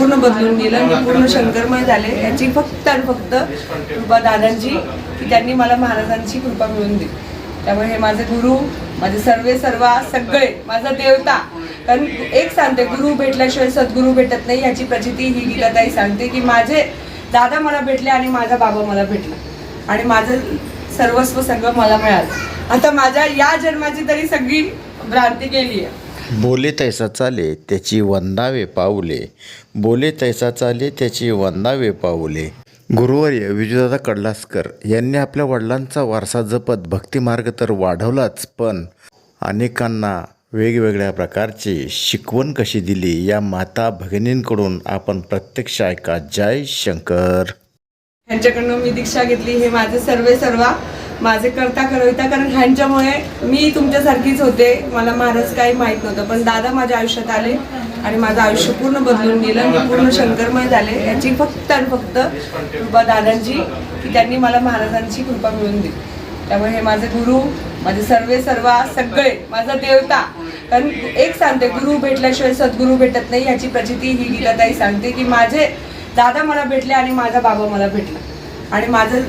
पूर्ण बदलून गेलं मी पूर्ण शंकरमय झाले. याची फक्त आणि फक्त कृपा दादांची की त्यांनी मला महाराजांची कृपा मिळवून दिली. त्यामुळे हे माझे गुरु माझे सर्वे सर्वा सगळे माझा देवता. कारण एक सांगते गुरु भेटल्याशिवाय सद्गुरू भेटत नाही याची प्रचिती ही गीताताई सांगते की माझे दादा मला भेटले आणि माझा बाबा मला भेटला. आणि माझं सर्वस्व सगळं मला मिळालं. आता माझ्या या जन्माची तरी सगळी भ्रांती गेली आहे बोले तैसा चाले त्याची वंदावे पाऊले. बोले तैसा चाले त्याची वंदावे पाऊले. गुरुवर्य विजयदादा कडलासकर यांनी आपल्या वडिलांचा वारसा जपत भक्तिमार्ग तर वाढवलाच पण अनेकांना वेगवेगळ्या प्रकारची शिकवण कशी दिली या माता भगिनींकडून आपण प्रत्यक्ष ऐका. जय शंकर. यांच्याकडनं मी दीक्षा घेतली. हे माझे सर्वे सर्वा माझे करता करविता कारण ह्यांच्यामुळे मी तुमच्यासारखीच होते. मला महाराज काही माहीत नव्हतं. पण दादा माझ्या आयुष्यात आले आणि माझं आयुष्य पूर्ण बदलून गेलं मी पूर्ण शंकरमय झाले. याची फक्त आणि फक्त कृपा दादांची की त्यांनी मला महाराजांची कृपा मिळवून दिली. त्यामुळे हे माझे गुरु माझे सर्वे सर्वा सगळे माझा देवता. कारण एक सांगते गुरु भेटल्याशिवाय सद्गुरू भेटत नाही याची प्रचिती ही गीताताई सांगते की माझे दादा मला भेटले आणि माझा बाबा मला भेटला. आणि माझं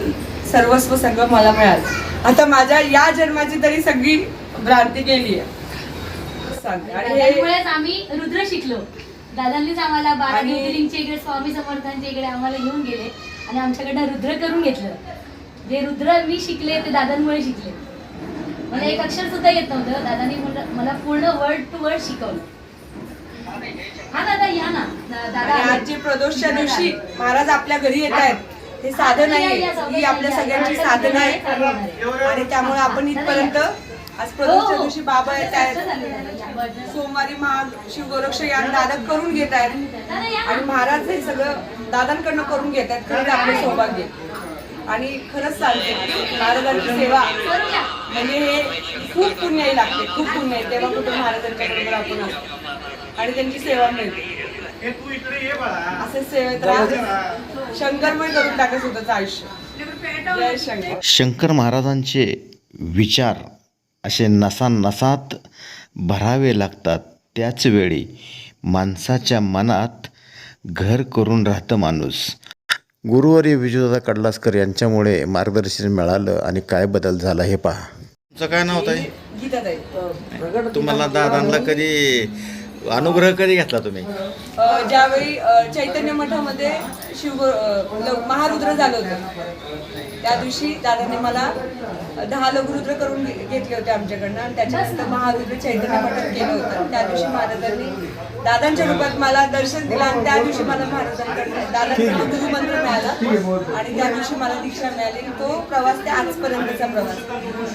सर्वस्व सगळं मला मिळालं. आता माझ्या या जन्माची तरी सगळी भ्रांती गेली आहे. आम्ही रुद्र शिकलो. दादांनीच आम्हाला बारा ज्योतिर्लिंगच्या इकडे स्वामी समर्थांच्या इकडे आम्हाला घेऊन गेले आणि आमच्याकडनं रुद्र करून घेतलं. जे रुद्र मी शिकले ते दादांमुळे शिकले. मला एक अक्षर सुद्धा येत नव्हतं. दादांनी मला- पूर्ण वर्ड टू वर्ड शिकवलं. हा दादा या ना. दादा प्रदोषच्या दिवशी महाराज आपल्या घरी येत आहेत. हे साधन आहे. ही आपल्या सगळ्यांची साधन आहे. आणि त्यामुळे आपण इथपर्यंत आज प्रदोषच्या दिवशी बाबा येत आहेत. सोमवारी महाग शिवगोरक्ष यान दादा करून घेत आहेत. आणि महाराज हे सगळं दादांकडनं करून घेत आहेत. खरंच आपले सौभाग्य. आणि खरंच सांगते महाराजांची सेवा म्हणजे हे खूप पुण्याही लागते खूप पुण्य आहे तेव्हा कुठे महाराजांच्या बरोबर आपण असतो. आणि त्यांची सेवा मिळते. असे सेवेत राहा शंकरमय करून टाका स्वतःचं आयुष्य. जय शंकर. शंकर महाराजांचे विचार असे नसानसात भरावे लागतात. त्याच वेळी माणसाच्या मनात घर करून राहतं माणूस. गुरुवारी विजयदादा कडलासकर यांच्यामुळे मार्गदर्शन मिळालं आणि काय बदल झाला हे पहा. तुमचं काय नाव आहे गीताताई तुम्हाला दादांना कधी अनुग्रह कधी घेतला तुम्ही? ज्यावेळी चैतन्य मठामध्ये शिव महारुद्र झालं होतं. त्या दिवशी दादाने मला दहा लघुरुद्र करून घेतले होते आमच्याकडनं आणि त्याच्यानंतर महारुद्र चैतन्य मठात केलं होतं. त्या दिवशी महाराजांनी दादांच्या रूपात मला दर्शन दिलं आणि त्या दिवशी मला महाराजांकडनं दादांकडनं गुरुमंत्र मिळाला. आणि त्या दिवशी मला दीक्षा मिळाली. तो प्रवास ते आजपर्यंतचा प्रवास.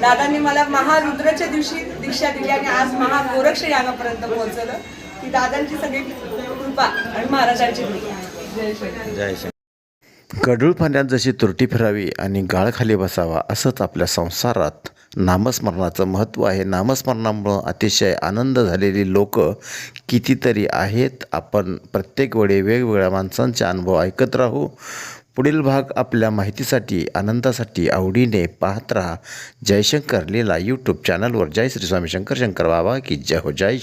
दादांनी मला महारुद्राच्या दिवशी दीक्षा दिली आणि आज महागोरक्ष यानापर्यंत पोहोचवलं. की दादांची सगळी कृपा आणि महाराजांची कृपा. जय श्री गढूळ पाण्यात जशी तुरटी फिरावी आणि गाळ खाली बसावा असंच आपल्या संसारात नामस्मरणाचं महत्त्व आहे. नामस्मरणामुळं अतिशय आनंद झालेली लोक कितीतरी आहेत. आपण प्रत्येक वेळी वेगवेगळ्या माणसांचे अनुभव ऐकत राहू. पुढील भाग आपल्या माहितीसाठी आनंदासाठी आवडीने पाहत राहा. जयशंकर लीला यूट्यूब चॅनलवर जय श्री स्वामी शंकर शंकर बाबा की जय हो जय